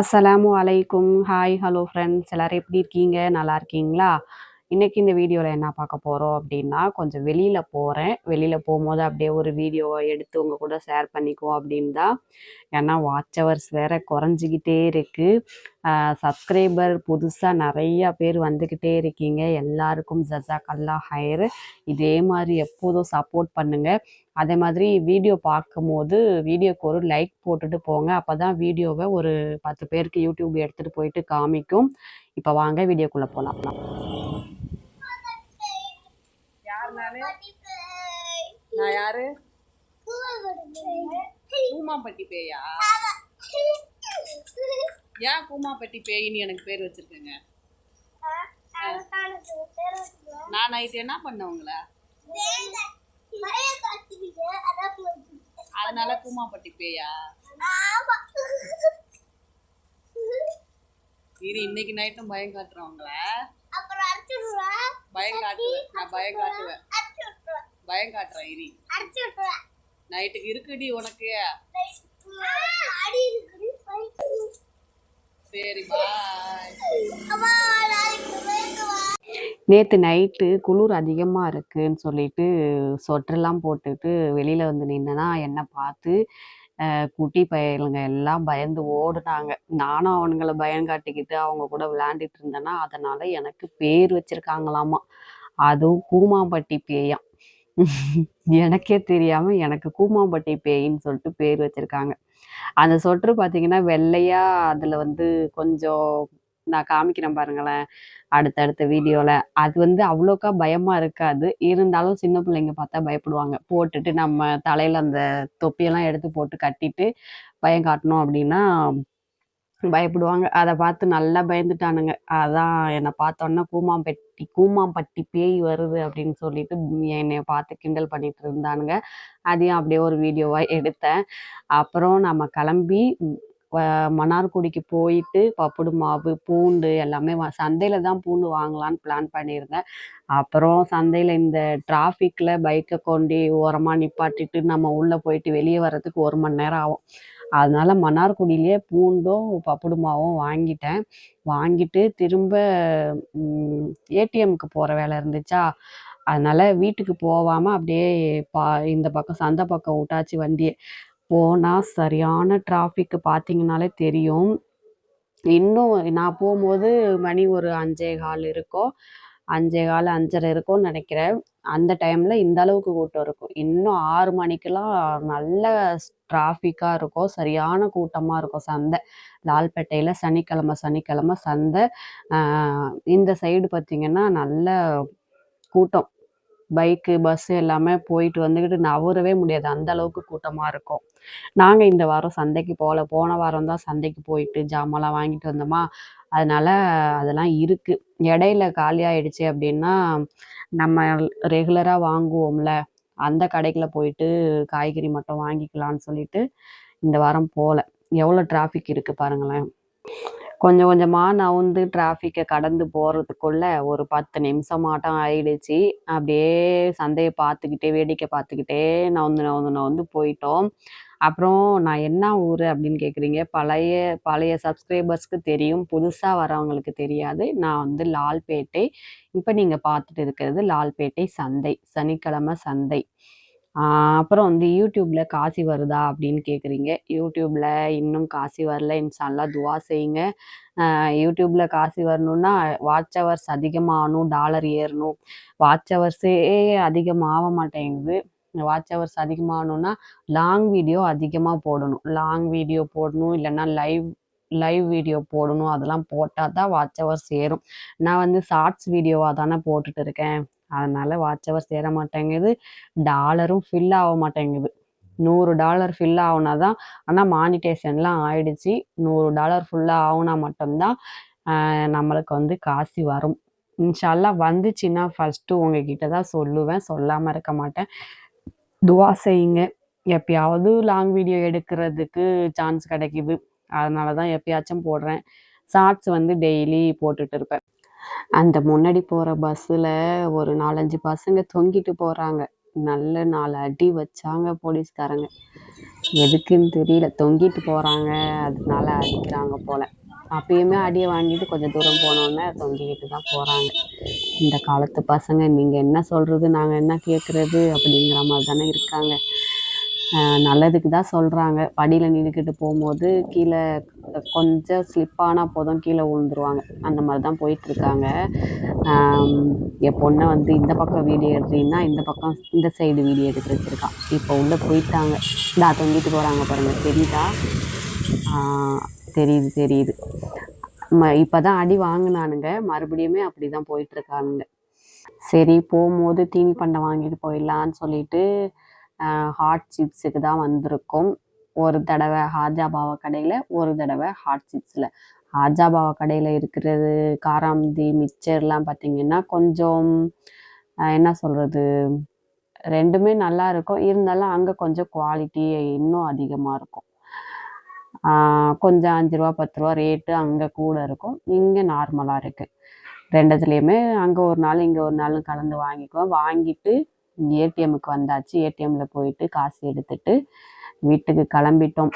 அஸ்ஸலாமு அலைக்கும் hi hello friends எல்லோரும் எப்படி இருக்கீங்க? நல்லா இருக்கீங்களா? இன்றைக்கி இந்த வீடியோவில் என்ன பார்க்க போகிறோம் அப்படின்னா கொஞ்சம் வெளியில் போகிறேன் வெளியில் போகும்போது அப்படியே ஒரு வீடியோவை எடுத்து உங்கள் கூட ஷேர் பண்ணிக்குவோம் அப்படின்னு தான். ஏன்னா வாட்ச் ஹவர்ஸ் வேறு குறைஞ்சிக்கிட்டே இருக்குது சப்ஸ்கிரைபர் புதுசாக நிறையா பேர் வந்துக்கிட்டே இருக்கீங்க. எல்லாருக்கும் ஜசாக் அல்லா ஹயர். இதே மாதிரி எப்போதும் சப்போர்ட் பண்ணுங்கள் அதே மாதிரி வீடியோ பார்க்கும்போது வீடியோக்கு ஒரு லைக் போட்டுட்டு போங்க. அப்போ தான் வீடியோவை ஒரு பத்து பேருக்கு யூடியூப் எடுத்துகிட்டு போயிட்டு காமிக்கும். இப்போ வாங்க வீடியோக்குள்ளே போகலாம் யார் நானு நான் யாரு கூமாப்பட்டி பேயா ஏன் கூமாப்பட்டி பேயின்னு எனக்கு பேர் வச்சிருக்கேங்க? நான் நைட்டு என்ன பண்ணேன் உங்களை அதனால கூமாப்பட்டி பேயா? இரு இன்னைக்கு நைட்டும் பயம் காட்டுறேன் உங்களை. பயம் காட்டுவேன். நான் பயம் காட்டுவேன். பயம் காட்டுறேன் இரி. நைட்டுக்கு இருக்குடி உனக்கு. சரி நேற்று நைட்டு குளிர் அதிகமாக இருக்குன்னு சொல்லிட்டு சொட்டரெல்லாம் போட்டுட்டு வெளியில் வந்து நின்னா என்னை பார்த்து குட்டி பயலுங்க எல்லாம் பயந்து ஓடுனாங்க. நானும் அவனுங்களை பயம் காட்டிக்கிட்டு அவங்க கூட விளையாண்டுட்டு இருந்தேன்னா அதனால எனக்கு பேர் வச்சிருக்காங்களாமா. அதுவும் கூமாம்பட்டி பேயாம் எனக்கே தெரியாம எனக்கு கூமாம்பட்டி பேயின்னு சொல்லிட்டு பேர் வச்சிருக்காங்க. அந்த சொட்டர் பார்த்தீங்கன்னா வெள்ளையா அதுல வந்து கொஞ்சம் நான் காமிக்கிறேன் பாருங்களேன் அடுத்தடுத்த வீடியோல. அது வந்து அவ்வளோக்கா பயமா இருக்காது. இருந்தாலும் சின்ன பிள்ளைங்க பார்த்தா பயப்படுவாங்க. போட்டுட்டு நம்ம தலையில அந்த தொப்பியெல்லாம் எடுத்து போட்டு கட்டிட்டு பயம் காட்டணும் அப்படின்னா பயப்படுவாங்க. அதை பார்த்து நல்லா பயந்துட்டானுங்க. அதான் என்னை பார்த்தோன்னே கூமாம்பட்டி கூமாம்பட்டி பேய் வருது அப்படின்னு சொல்லிட்டு என்னை பார்த்து கிண்டல் பண்ணிட்டு இருந்தானுங்க. அதையும் அப்படியே ஒரு வீடியோவாக எடுத்தேன். அப்புறம் நம்ம கிளம்பி மன்னார்குடிக்கு போயிட்டு பப்புடு மாவு பூண்டு எல்லாமே சந்தையில் தான் பூண்டு வாங்கலான்னு பிளான் பண்ணியிருந்தேன். அப்புறம் சந்தையில் இந்த டிராஃபிக்கில் பைக்கை கொண்டு ஓரமாக நிப்பாட்டிட்டு நம்ம உள்ளே போயிட்டு வெளியே வர்றதுக்கு ஒரு மணி நேரம் ஆகும். அதனால மன்னார்குடியிலேயே பூண்டும் பப்புடுமாவும் வாங்கிட்டேன். வாங்கிட்டு திரும்ப ஏடிஎம்க்கு போகிற வேலை இருந்துச்சா? அதனால வீட்டுக்கு போகாமல் அப்படியே பா இந்த பக்கம் சந்தை பக்கம் விட்டாச்சு வண்டியை. போனால் சரியான டிராஃபிக்கு பார்த்தீங்கனாலே தெரியும். இன்னும் நான் போகும்போது மணி ஒரு அஞ்சே கால் இருக்கும் அஞ்சே கால் அஞ்சரை இருக்கும்னு நினைக்கிறேன். அந்த டைமில் இந்த அளவுக்கு கூட்டம் இருக்கும். இன்னும் ஆறு மணிக்கெல்லாம் நல்ல டிராஃபிக்காக இருக்கும். சரியான கூட்டமாக இருக்கும் சந்தை. லால்பேட்டையில் சனிக்கிழமை சனிக்கிழமை சந்தை. இந்த சைடு பார்த்திங்கன்னா நல்ல கூட்டம். பைக்கு பஸ்ஸு எல்லாமே போயிட்டு வந்துக்கிட்டு நவரவே முடியாது. அந்த அளவுக்கு கூட்டமாக இருக்கும். நாங்கள் இந்த வாரம் சந்தைக்கு போகல. போன வாரம் தான் சந்தைக்கு போயிட்டு ஜாமான்லாம் வாங்கிட்டு வந்தோமா? அதனால அதெல்லாம் இருக்கு. இடையில காலியாகிடுச்சி அப்படின்னா நம்ம ரெகுலராக வாங்குவோம்ல. அந்த கடைக்குள்ள போயிட்டு காய்கறி மட்டும் வாங்கிக்கலாம்னு சொல்லிட்டு இந்த வாரம் போகல எவ்வளோ டிராஃபிக் இருக்கு பாருங்களேன். கொஞ்சம் கொஞ்சமாக நவுந்து டிராஃபிக்கை கடந்து போகிறதுக்குள்ள ஒரு பத்து நிமிஷமாட்டம் ஆயிடுச்சு. அப்படியே சந்தையை பார்த்துக்கிட்டே வேடிக்கை பார்த்துக்கிட்டே நவுந்து நவுந்து நவுந்து போயிட்டோம். அப்புறம் நான் என்ன ஊர் அப்படின்னு கேட்குறீங்க பழைய பழைய சப்ஸ்கிரைபர்ஸ்க்கு தெரியும். புதுசாக வரவங்களுக்கு தெரியாது. நான் வந்து லால்பேட்டை. இப்போ நீங்கள் பார்த்துட்டு இருக்கிறது லால்பேட்டை சந்தை. சனிக்கிழமை சந்தை. அப்புறம் வந்து யூடியூப்ல காசி வருதா அப்படின்னு கேட்குறீங்க யூடியூப்ல இன்னும் காசி வரல. இன்ஷால்லா துவா செய்யுங்க. யூடியூப்பில் யூடியூப்ல காசு வரணும்னா வாட்ச் ஹவர்ஸ் அதிகமாகணும். டாலர் ஏறணும். வாட்ச் ஹவர்ஸே அதிகமாக மாட்டேங்குது. வாட்ச் ஹவர்ஸ் அதிகமாகணும்னா லாங் வீடியோ அதிகமாக போடணும். லாங் வீடியோ போடணும். இல்லைன்னா லைவ் லைவ் வீடியோ போடணும். அதெல்லாம் போட்டால் தான் வாட்ச் ஹவர்ஸ் ஏறும். நான் வந்து ஷார்ட்ஸ் வீடியோவாக தானே போட்டுட்டு இருக்கேன். அதனால வாட்ச் அவர் சேர மாட்டேங்குது. டாலரும் ஃபில் ஆக மாட்டேங்குது. நூறு டாலர் ஃபில் ஆகுனா தான் ஆனால் மானிட்டேஷன்லாம் ஆயிடுச்சு. நூறு டாலர் ஃபுல்லாக ஆகுனா மட்டும்தான் நம்மளுக்கு வந்து காசு வரும். இன்ஷால்லாம் வந்துச்சுன்னா ஃபஸ்ட்டு உங்ககிட்ட தான் சொல்லுவேன். சொல்லாமல் இருக்க மாட்டேன். துவா செய்யுங்க. எப்பயாவது லாங் வீடியோ எடுக்கிறதுக்கு சான்ஸ் கிடைக்குது. அதனால தான் எப்பயாச்சும் போடுறேன். ஷார்ட்ஸ் வந்து டெய்லி போட்டுட்டு இருப்பேன். அந்த முன்னாடி போகிற பஸ்ஸில் ஒரு நாலஞ்சு பசங்க தொங்கிட்டு போகிறாங்க நல்ல நாலு அடி வச்சாங்க போலீஸ்காரங்க. எதுக்குன்னு தெரியல. தொங்கிட்டு போகிறாங்க அதனால அடிக்கிறாங்க போல். அப்பயுமே அடியை வாங்கிட்டு கொஞ்சம் தூரம் போனோன்னே தொங்கிக்கிட்டு தான் போகிறாங்க இந்த காலத்து பசங்க நீங்கள் என்ன சொல்கிறது நாங்கள் என்ன கேட்குறது அப்படிங்கிற மாதிரி தானே இருக்காங்க. நல்லதுக்கு தான் சொல்கிறாங்க படியில் நின்றுக்கிட்டு போகும்போது கீழே கொஞ்சம் ஸ்லிப்பானால் போதும் கீழே விழுந்துருவாங்க. அந்த மாதிரி தான் போயிட்டுருக்காங்க என் பொண்ணை வந்து இந்த பக்கம் வீடியோ எடுத்தீங்கன்னா இந்த பக்கம் இந்த சைடு வீடியோ எடுத்து வச்சுருக்கான் இப்போ உள்ளே போயிட்டாங்க. இந்தா தொங்கிட்டு போகிறாங்க பாருங்கள் தெரியுதா? தெரியுது தெரியுது. ம இப்போ தான் அடி வாங்கினானுங்க. மறுபடியுமே அப்படி தான் போயிட்டுருக்கானுங்க. சரி போகும்போது தீனி பண்டம் வாங்கிட்டு போயிடலான்னு சொல்லிட்டு ஹாட் சிப்ஸுக்கு தான் வந்திருக்கோம். ஒரு தடவை ஹாஜா பாவா கடையில் ஒரு தடவை ஹாட் சிப்ஸில் ஹாஜா பாவா கடையில் இருக்கிறது காராமதி மிக்சர்லாம் பார்த்திங்கன்னா கொஞ்சம் என்ன சொல்கிறது ரெண்டுமே நல்லா இருக்கும். இருந்தாலும் அங்கே கொஞ்சம் குவாலிட்டி இன்னும் அதிகமாக இருக்கும். கொஞ்சம் அஞ்சு ரூபா பத்து ரூபா ரேட்டு அங்கே கூட இருக்கும். இங்கே நார்மலாக இருக்குது ரெண்டுத்துலேயுமே அங்கே ஒரு நாள் இங்கே ஒரு நாள் கலந்து வாங்கிக்குவோம். வாங்கிட்டு ஏடிஎம்முக்கு வந்தாச்சு. ஏடிஎம்மில் போயிட்டு காசு எடுத்துட்டு வீட்டுக்கு கிளம்பிட்டோம்.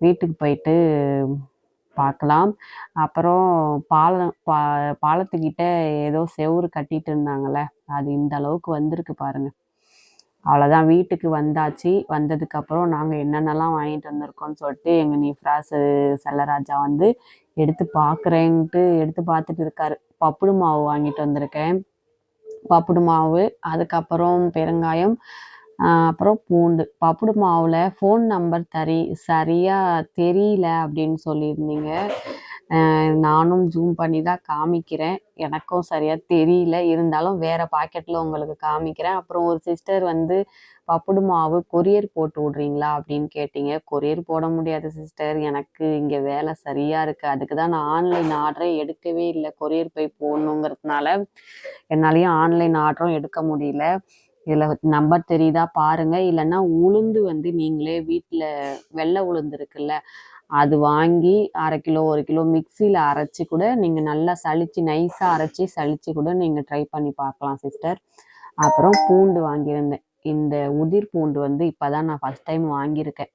வீட்டுக்கு போயிட்டு பார்க்கலாம். அப்புறம் பாலம் பா பாலத்துக்கிட்ட ஏதோ செவுறு கட்டிட்டு இருந்தாங்கள்ல அது இந்த அளவுக்கு வந்திருக்கு பாருங்கள் அவ்வளோதான் வீட்டுக்கு வந்தாச்சு. வந்ததுக்கப்புறம் நாங்கள் என்னென்னலாம் வாங்கிட்டு வந்திருக்கோம்னு சொல்லிட்டு எங்கள் நீஃப்ராஸு செல்லராஜா வந்து எடுத்து பார்க்குறேன்ட்டு எடுத்து பார்த்துட்டு இருக்காரு. பப்புடு மாவு வாங்கிட்டு வந்திருக்கேன். பப்புடு மாவு அதுக்கப்புறம் பெருங்காயம் அப்புறம் பூண்டு. பப்புடு மாவில் ஃபோன் நம்பர் தரி சரியாக தெரியல அப்படின்னு சொல்லியிருந்தீங்க. நானும் ஜூம் பண்ணி தான் காமிக்கிறேன். எனக்கும் சரியாக தெரியல. இருந்தாலும் வேறு பாக்கெட்டில் உங்களுக்கு காமிக்கிறேன். அப்புறம் ஒரு சிஸ்டர் வந்து பப்புடு மாவு கொரியர் போட்டு விட்றீங்களா? அப்படின்னு கேட்டீங்க. கொரியர் போட முடியாது சிஸ்டர் எனக்கு இங்கே வேலை சரியாக இருக்குது அதுக்கு தான் நான் ஆன்லைன் ஆர்டரே எடுக்கவே இல்லை. கொரியர் போய் போடணுங்கிறதுனால என்னாலையும் ஆன்லைன் ஆர்டரும் எடுக்க முடியல. இதில் நம்பர் தெரியுதா பாருங்கள் இல்லைன்னா உளுந்து வந்து நீங்களே வீட்டில் வெள்ளை உளுந்து இருக்குல்ல அது வாங்கி அரை கிலோ ஒரு கிலோ மிக்சியில் அரைச்சி கூட நீங்கள் நல்லா சளிச்சு நைஸாக அரைச்சி சளிச்சு கூட நீங்கள் ட்ரை பண்ணி பார்க்கலாம் சிஸ்டர் அப்புறம் பூண்டு வாங்கியிருந்தேன். இந்த உதிர் பூண்டு வந்து இப்போ தான் நான் ஃபஸ்ட் டைம் வாங்கியிருக்கேன்.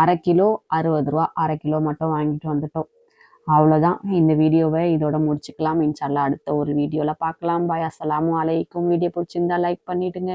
அரை கிலோ அறுபது ரூபா அரை கிலோ மட்டும் வாங்கிட்டு வந்துட்டோம். அவ்வளோதான் இந்த வீடியோவை இதோட முடிச்சுக்கலாம். இன்ஷால்லா அடுத்த ஒரு வீடியோவில் பார்க்கலாம். பாய். அஸ்லாம் அலைக்கும். வீடியோ பிடிச்சிருந்தா லைக் பண்ணிவிடுங்க